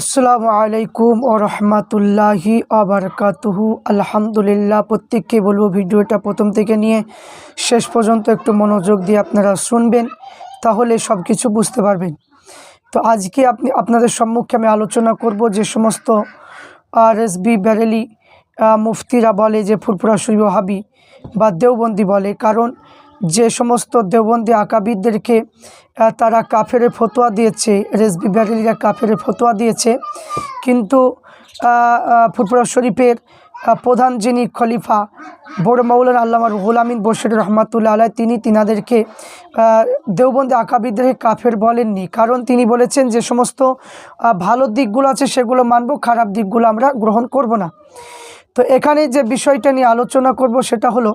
আসসালামু আলাইকুম ও রহমতুল্লাহি আবরকাতুহু আলহামদুলিল্লাহ প্রত্যেককে বলব ভিডিওটা প্রথম থেকে নিয়ে শেষ পর্যন্ত একটু মনোযোগ দিয়ে আপনারা শুনবেন, তাহলে সব কিছু বুঝতে পারবেন। তো আজকে আপনি, আপনাদের সম্মুখে আমি আলোচনা করব যে সমস্ত আর এস বি ব্যারেলি মুফতিরা বলে যে ফুরফুরা শরীফ হাবি বা দেওবন্দি বলে। কারণ যে সমস্ত দেওবন্দি আকাবিদদেরকে তারা কাফেরে ফতোয়া দিয়েছে, রেসবি ব্যারেলিরা কাফেরে ফতোয়া দিয়েছে। কিন্তু ফুরফুরা শরীফের প্রধান যিনি খলিফা, বড় মৌলানা আল্লামা রুহুল আমিন বশির রহমাতুল্লা আলাই তিনি তিনাদেরকে দেওবন্দি আকাবিদদেরকে কাফের বলেননি। কারণ তিনি বলেছেন যে সমস্ত ভালো দিকগুলো আছে, সেগুলো মানব, খারাপ দিকগুলো আমরা গ্রহণ করব না। তো এখানে যে বিষয়টা নিয়ে আলোচনা করব, সেটা হলো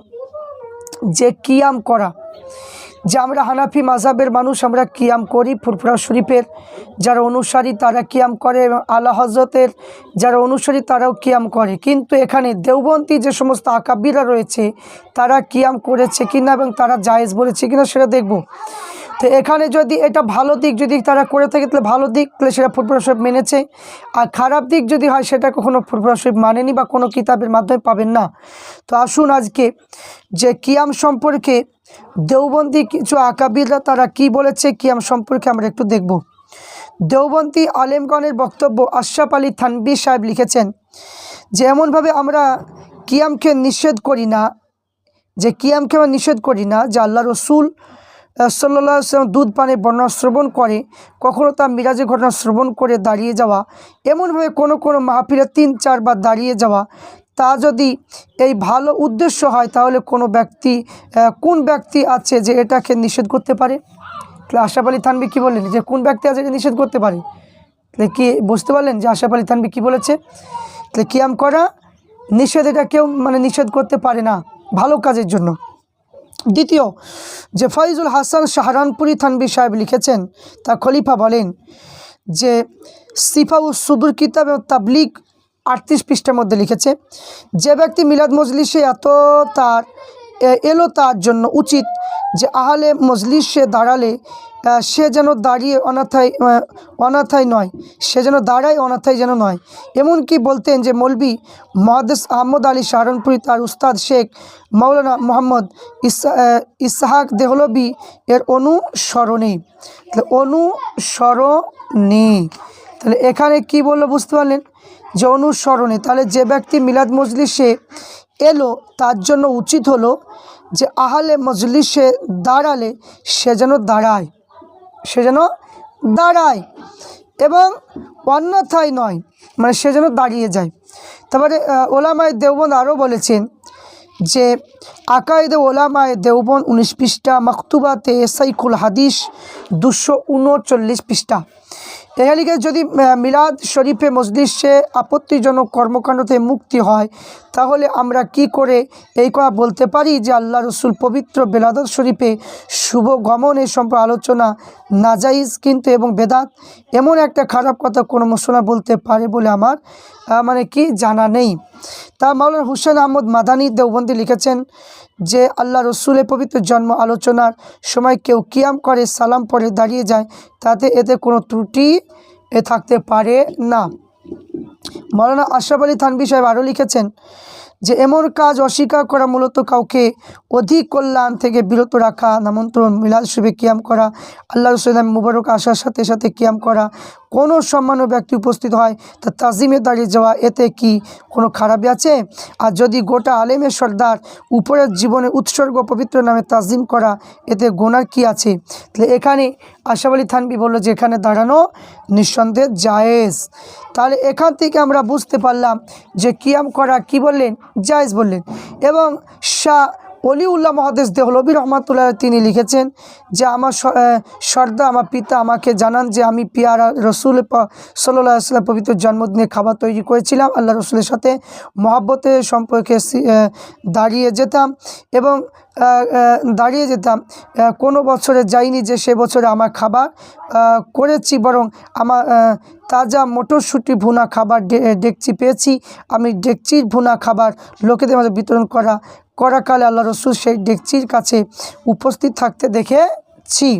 যে কিয়াম করা। যে আমরা হানাফি মাজাবের মানুষ, আমরা কিয়াম করি ফুরফুরা শরীফের। যারা অনুসারী তারা কিয়াম করে আল্লাহ হজরতের যারা অনুসারী তারাও কিয়াম করে। কিন্তু এখানে দেওবন্তি যে সমস্ত আকাবিরা রয়েছে, তারা কিয়াম করেছে কিনা এবং তারা জায়েজ বলেছে কিনা সেটা দেখব। তো এখানে যদি এটা ভালো দিক যদি তারা করে থাকে, তাহলে ভালো দিক, তাহলে সেটা ফুরফুরা শরীফ মেনেছে। আর খারাপ দিক যদি হয়, সেটা কখনো ফুরফুরা শরীফ মানেনি বা কোনো কিতাবের মাধ্যমে পাবেন না। তো আসুন আজকে যে কিয়াম সম্পর্কে দেওবন্দি কিছু আকাবিররা তারা কি বলেছে, কিয়াম সম্পর্কে আমরা একটু দেখব। দেওবন্দি আলেমগণের বক্তব্য আশরাফ আলী থানবি সাহেব লিখেছেন যে, এমনভাবে আমরা কিয়ামকে নিষেধ করি না, যে কিয়ামকে আমরা নিষেধ করি না, যে আল্লাহ রসুল সাল্লাম দুধ, পানে, বর্ণনা শ্রবণ করে। কখনও তা মিরাজের ঘটনা শ্রবণ করে দাঁড়িয়ে যাওয়া। এমনভাবে কোনো কোনো মাহফিলে তিন চারবার দাঁড়িয়ে যাওয়া। তা যদি এই ভালো উদ্দেশ্য হয়, তাহলে কোনো ব্যক্তি কোন ব্যক্তি আছে যে এটাকে নিষেধ করতে পারে? তাহলে আশরাফ আলী থানবি কী বললেন? যে কোন ব্যক্তি আছে এটা নিষেধ করতে পারে? তাহলে কি বুঝতে পারলেন যে আশরাফ আলী থানবি কী বলেছে? তাহলে কিয়াম করা, নিষেধ এটা কেউ মানে নিষেধ করতে পারে না ভালো কাজের জন্য। দ্বিতীয়, যে ফয়জুল হাসান শাহরানপুরি থানবি সাহেব লিখেছেন তা খলিফা বলেন যে সিফাউ সুদুর কিতাব এবং তাবলিগ আটত্রিশ পৃষ্ঠার মধ্যে লিখেছে, যে ব্যক্তি মিলাদ মজলিসে এত তার এলো তার জন্য উচিত যে আহলে মজলিসে দাঁড়ালে সে যেন দাঁড়িয়ে অনাথায় অনাথায় নয় সে যেন দাঁড়ায় অনাথায় যেন নয়। এমনকি বলতেন যে মৌলবি মহাদেশ আহমদ আলী সাহারনপুরি তার উস্তাদ শেখ মৌলানা মোহাম্মদ ইসা আহ, দেহলবি এর অনুসরণে। তাহলে অনুসরণে। তাহলে এখানে কি বলল বুঝতে পারলেন? যে অনুসরণে। তাহলে যে ব্যক্তি মিলাদ মজলিসে এলো তার জন্য উচিত হলো যে আহলে মজলিসে দাঁড়ালে সে যেন দাঁড়ায়। সে যেন দাঁড়ায় এবং অন্যথায় নয় মানে সে যেন দাঁড়িয়ে যায়। তারপরে ওলামায় দেওবন্দ আরও বলেছেন যে, আকায়েদে ওলামায় দেওবন উনিশ পৃষ্ঠা, মকতুবাতে সাইকুল হাদিস দুশো উনচল্লিশ পৃষ্ঠা। এখানে যদি মিলাদ শরীফে মসজিদে আপত্তিজনক কর্মকাণ্ড থেকে মুক্তি হয় তাহলে আমরা কি করে এই কথা বলতে পারি যে আল্লাহ রসুল পবিত্র বেলাদত শরীফে শুভ গমন এই সম্পর্কে আলোচনা নাজাইজ কিন্তু এবং বেদাত এমন একটা খারাপ কথা কোনো মুসলমান বলতে পারে বলে আমার মানে কি জানা নেই। তা মাওলানা হুসেন আহমদ মাদানী দেওবন্দি লিখেছেন যে আল্লাহ রসুলের পবিত্র জন্ম আলোচনার সময় কেউ কিয়াম করে সালাম পরে দাঁড়িয়ে যায় তাতে এতে কোনো ত্রুটি এ থাকতে পারে না। মৌলানা আশরাফ আলী থানবি সাহেব আরও লিখেছেন যে, এমন কাজ অস্বীকার করা মূলত কাউকে অধিক কল্যাণ থেকে বিরত রাখা, নামন্ত্রণ মিলাল শুভে কিয়াম করা, আল্লাহ রসুলাম মুবারক আসার সাথে সাথে কিয়াম করা কোনো সম্মানীয় ব্যক্তি উপস্থিত হয়, তা তাজিমে দাঁড়িয়ে যাওয়া এতে কি কোনো খারাপই আছে? আর যদি গোটা আলেমের সর্দার উপরের জীবনে উৎসর্গ পবিত্র নামে তাজিম করা, এতে গোনার কি আছে? তাহলে এখানে আশাফ আলী থানবি বলল যে এখানে দাঁড়ানো নিঃসন্দেহে জায়েজ। তাহলে এখান থেকে আমরা বুঝতে পারলাম যে কিয়াম করা কি বললেন? জায়েজ বললেন। এবং শাহ অলিউল্লাহ মহাদেশ দেহলবী রহমাতুল্লাহ তিনি লিখেছেন যে আমার সর্দা আমার পিতা আমাকে জানান যে আমি পিয়ারা রসুল সাল্লাহ আসলাম পবিত্র জন্মদিনে খাবার তৈরি করেছিলাম, আল্লাহ রসুলের সাথে মহাব্বতের সম্পর্কে দাঁড়িয়ে যেতাম এবং দাঁড়িয়ে যেতাম। কোনো বছরে যাইনি যে সে বছরে আমার খাবার করেছি বরং আমার তাজা মটরশুঁটি ভুনা খাবার ডেকচি পেয়েছি। আমি ডেকচির ভুনা খাবার লোকেদের মাঝে বিতরণ করা করাকালে আল্লাহ রসুল সেই ডেকচির কাছে উপস্থিত থাকতে দেখে জানাচ্ছি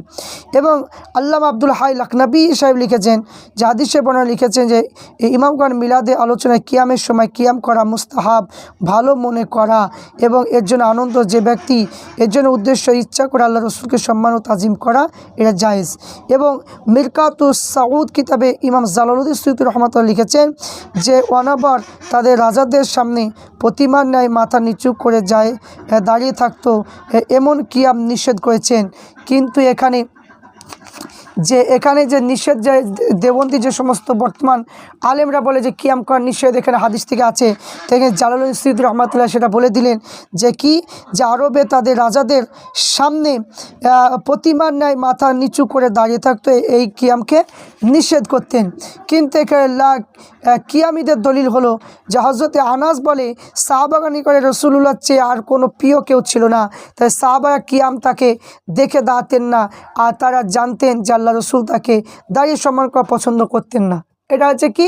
এবং আল্লামা আব্দুল হাই লখনবী সাহেব লিখেছেন যে হাদিসে বর্ণনা লিখেছেন যে এই ইমামগণ মিলাদে আলোচনায় কিয়ামের সময় কিয়াম করা মুস্তাহাব, ভালো মনে করা এবং এর জন্য আনন্দ যে ব্যক্তি, এর জন্য উদ্দেশ্য ইচ্ছা করে আল্লাহ রসুলকে সম্মান ও তাজিম করা, এটা জায়েজ। এবং মিরকাতুস সাউদ কিতাবে ইমাম জালালুদ্দিন সৈয়দ রহমত লিখেছেন যে অনাবার তাদের রাজাদের সামনে প্রতিমার ন্যায় মাথা নিচু করে যায় দাঁড়িয়ে থাকতো এমন কিয়াম নিষেধ করেছেন। কিন্তু এখানে যে এখানে যে নিষেধ যে দেবন্তি যে সমস্ত বর্তমান আলেমরা বলে যে কিয়াম করার নিষেধ এখানে হাদিস থেকে আছে থেকে জালাল ইসিদ রহমতুল্লাহ সেটা বলে দিলেন যে কি? যে আরবে তাদের রাজাদের সামনে প্রতিমার ন্যায় মাথা নিচু করে দাঁড়িয়ে থাকতো এই কিয়ামকে নিষেধ করতেন। কিন্তু এখানে লা আহ, কিয়ামিদের দলিল হলো যে হজরতে আনাস বলে সাহাবাগানি করে রসুল্লাহ চেয়ে আর কোনো প্রিয় কেউ ছিল না। তাই সাহাবারা কিয়াম তাকে দেখে দাঁড়াতেন না। আর তারা জানতেন যে আল্লাহ রসুল তাকে দাঁড়িয়ে সম্মান করা পছন্দ করতেন না। এটা হচ্ছে কি?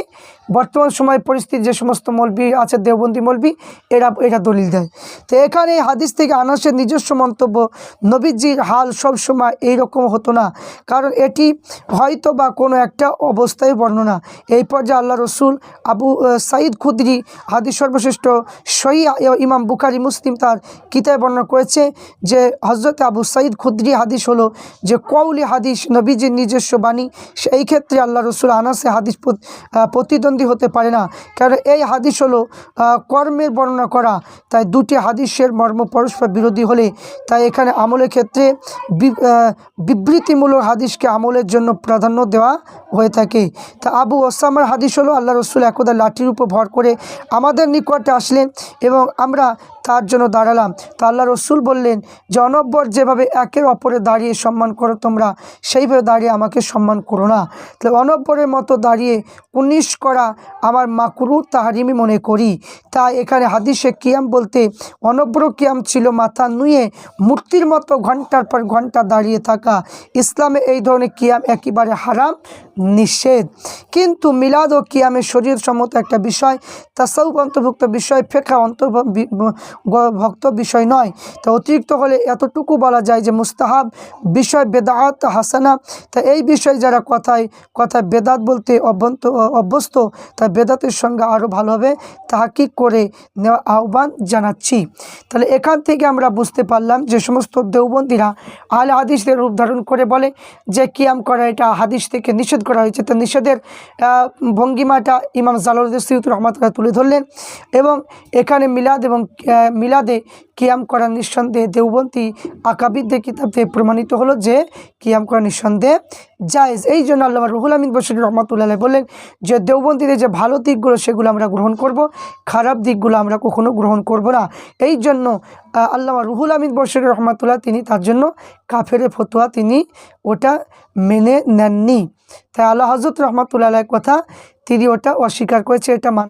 বর্তমান সময় পরিস্থিতি যে সমস্ত মলবি আছে, দেওবন্দি মলবি, এরা এটা দলিল দেয়। তো এখানে হাদিস থেকে আনাসের নিজস্ব মন্তব্য, নবীজির হাল সব সময় এইরকম হতো না। কারণ এটি হয়তো বা কোনো একটা অবস্থায় বর্ণনা। এই পর্যায়ে আল্লাহ রসুল আবু সাঈদ খুদরি হাদিস সর্বশ্রেষ্ঠ সহি ইমাম বুখারি মুসলিম তার কিতাবে বর্ণনা করেছে যে হজরত আবু সাইদ খুদ্রি হাদিস হলো যে কৌলি হাদিস, নবীজির নিজস্ব বাণী। সেই ক্ষেত্রে আল্লাহ রসুল আনাসে হাদিস প্রত- প্রতিদ্বন্দ্বী হতে পারে না। কারণ এই হাদিস হলো কর্মের বর্ণনা করা। তাই দুটি হাদিসের মর্ম পরস্পর বিরোধী হলে তাই এখানে আমলের ক্ষেত্রে বিবৃতিমূলক হাদিসকে আমলের জন্য প্রাধান্য দেওয়া হয়ে থাকে। তা আবু ওসামার হাদিস হলো, আল্লাহ রসুল একদা লাঠির উপর ভর করে আমাদের নিকটে আসলেন এবং আমরা তার জন্য দাঁড়ালাম। তা আল্লাহ রসুল বললেন যে যেভাবে একের অপরে দাঁড়িয়ে সম্মান করো তোমরা, সেইভাবে দাঁড়িয়ে আমাকে সম্মান করো না। তাহলে অনব্বরের মতো দাঁড়িয়ে উনিশ করা আমার মাকরু তাহারিমি মনে করি। তাই এখানে হাদিসে কিয়াম বলতে অনব্র কিয়াম ছিল মাথা নুয়ে মূর্তির মতো ঘণ্টার পর ঘণ্টা দাঁড়িয়ে থাকা। ইসলামে এই ধরনের কিয়াম একেবারে হারাম, নিষেধ। কিন্তু মিলাদ ও কিয়ামের শরীর সম্মত একটা বিষয়, তাসাউফ অন্তর্ভুক্ত বিষয় ফেকা অন্তর্ভুক্ত বিষয় নয়। তো অতিরিক্ত হলে এতটুকু বলা যায় যে মুস্তাহাব বিষয় বেদাত হাসানা। তা এই বিষয়ে যারা কথায় কথায় বেদাত বলতে অভ্যন্ত, অভ্যস্ত, তা বেদাতের সঙ্গে আরও ভালোভাবে তাহাকিক করে নেওয়া আহ্বান জানাচ্ছি। তাহলে এখান থেকে আমরা বুঝতে পারলাম যে সমস্ত দেওবন্দিরা আল হাদিসদের রূপ ধারণ করে বলে যে কিয়াম করা এটা হাদিস থেকে নিষেধ করা হয়েছে। তা নিষেধের ভঙ্গিমাটা ইমাম জালালুদ্দিন সৈয়দ রহমতুল্লাহ তুলে ধরলেন এবং এখানে মিলাদ এবং মিলাদে কিয়াম করা নিঃসন্দেহে দেওবন্দি আকাবিদদের কিতাব থেকে প্রমাণিত হলো যে কিয়াম করা নিঃসন্দেহে জায়েজ। এই জন্য আল্লাহ রুহুল আমিন বসির রহমতুল্লাহ বললেন যে দেওবন্দিদের যে ভালো দিকগুলো সেগুলো আমরা গ্রহণ করব খারাপ দিকগুলো আমরা কখনো গ্রহণ করব না। এই জন্য আহ, আল্লামা রুহুল আমিন বসির রহমতুল্লাহ তিনি তার জন্য কাফের ফতোয়া তিনি ওটা মেনে নেননি। তাই আল্লাহ হজরত রহমতুল্লাহ কথা তিনি ওটা অস্বীকার করেছে এটা মান